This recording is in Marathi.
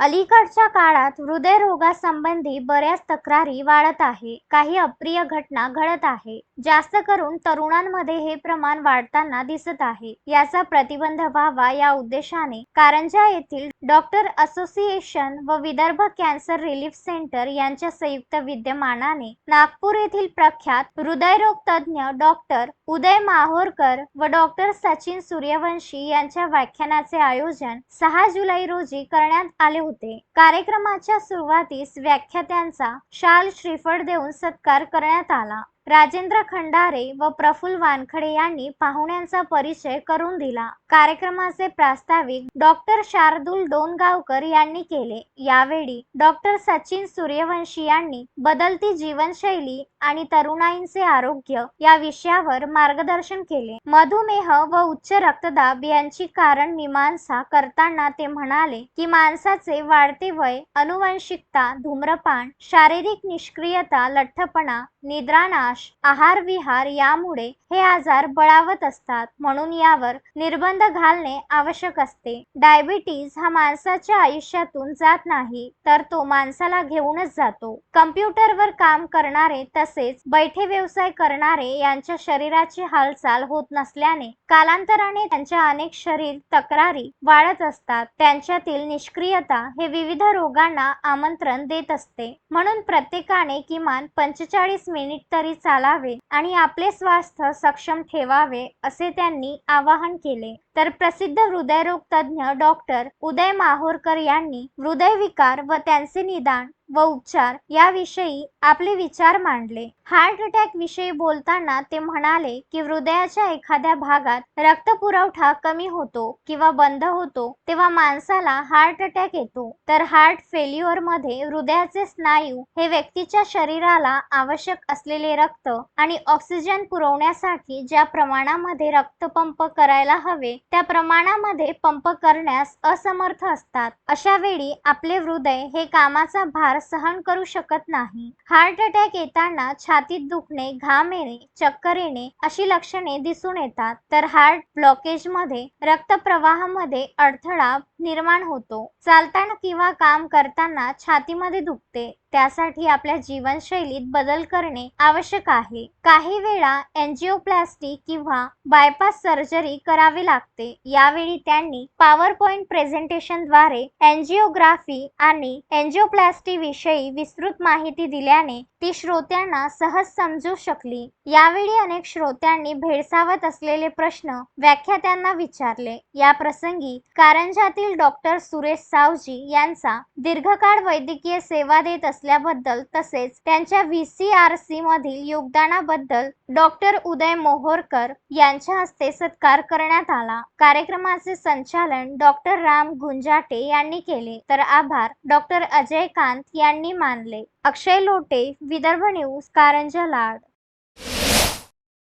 अलीकडच्या काळात हृदयरोगासंबंधी बऱ्याच तक्रारी वाढत आहे. काही अप्रिय घटना घडत आहे. जास्त करून तरुणांमध्ये हे प्रमाण वाढताना दिसत आहे. याचा प्रतिबंध व्हावा या उद्देशाने कारंजा येथील डॉक्टर असोसिएशन व विदर्भ कॅन्सर रिलीफ सेंटर यांच्या संयुक्त विद्यमानाने नागपूर येथील प्रख्यात हृदयरोग तज्ज्ञ डॉक्टर उदय माहोरकर व डॉक्टर सचिन सूर्यवंशी यांच्या व्याख्यानाचे आयोजन सहा जुलै रोजी करण्यात आले होते कार्यक्रमाच्या सुरुवातीस व्याख्यात्यांचा शाल श्रीफळ देऊन सत्कार करण्यात आला. राजेंद्र खंडारे व प्रफुल्ल वानखडे यांनी पाहुण्यांचा परिचय करून दिला. कार्यक्रमाचे प्रास्ताविक डॉक्टर शार्दूल डोनगावकर यांनी केले. यावेळी डॉक्टर सचिन सूर्यवंशी यांनी बदलती जीवनशैली आणि तरुणाईंचे आरोग्य या विषयावर मार्गदर्शन केले. मधुमेह व उच्च रक्तदाब यांची कारण मीमांसा करताना ते म्हणाले की माणसाचे वाढते वय अनुवंशिकता धूम्रपान शारीरिक निष्क्रियता लठ्ठपणा निद्रानाश आहार विहार यामुळे हे आजार बळावत असतात. म्हणून यावर निर्बंध घालणे आवश्यक असते. डायबिटीज हा माणसाच्या आयुष्यातून जात नाही तर तो माणसाला घेऊनच जातो. कम्प्युटरवर काम करणारे तसेच बैठे व्यवसाय करणारे यांच्या शरीराची हालचाल होत नसल्याने कालांतराने त्यांच्या अनेक शरीर तक्रारी वाढत असतात. त्यांच्यातील निष्क्रियता हे विविध रोगांना आमंत्रण देत असते. म्हणून प्रत्येकाने किमान पंचेचाळीस मिनिट तरी चालावे आणि आपले स्वास्थ्य सक्षम ठेवावे असे त्यांनी आवाहन केले. तर प्रसिद्ध हृदयरोग तज्ज्ञ डॉक्टर उदय माहोरकर यांनी हृदयविकार व त्यांचे निदान व उपचार याविषयी आपले विचार मांडले. हार्ट अटॅक विषयी बोलताना ते म्हणाले की हृदयाच्या एखाद्या भागात रक्त पुरवठा कमी होतो किंवा बंद होतो तेव्हा माणसाला हार्ट अटॅक येतो. तर हार्ट फेल्युअरमध्ये हृदयाचे स्नायू हे व्यक्तीच्या शरीराला आवश्यक असलेले रक्त आणि ऑक्सिजन पुरवण्यासाठी ज्या प्रमाणामध्ये रक्त पंप करायला हवे त्या प्रमाणामध्ये पंप करण्यास असमर्थ असतात. अशा वेळी आपले हृदय हे कामाचा भार सहन करू शकत नाही. हार्ट अटॅक येताना छातीत दुखणे घाम येणे चक्कर येणे अशी लक्षणे दिसून येतात. तर हार्ट ब्लॉकेजमध्ये रक्तप्रवाहामध्ये अडथळा निर्माण होतो. चालताना किंवा काम करताना छातीमध्ये दुखते. त्यासाठी आपल्या जीवनशैलीत बदल करणे आवश्यक आहे. काही वेळा एन्जिओप्लास्टी किंवा बायपास सर्जरी करावी लागते. यावेळी त्यांनी पॉवर पॉइंट प्रेझेंटेशनद्वारे एन्जिओग्राफी आणि एन्जिओप्लास्टी विषयी विस्तृत माहिती दिल्याने ती श्रोत्यांना सहज समजू शकली. यावेळी अनेक श्रोत्यांनी भेडसावत असलेले प्रश्न व्याख्यात्यांना विचारले. या प्रसंगी कारंजातील डॉक्टर सुरेश सावजी यांचा दीर्घकाळ वैद्यकीय सेवा देत असल्याबद्दल तसेच त्यांच्या व्ही सी आर सी मधील योगदानाबद्दल डॉक्टर उदय मोहोरकर यांच्या हस्ते सत्कार करण्यात आला. कार्यक्रमाचे संचालन डॉक्टर राम गुंजाटे यांनी केले. तर आभार डॉक्टर अजय कांत यांनी मानले. अक्षय लोटे विदर्भ न्यूज कारंजा लाड.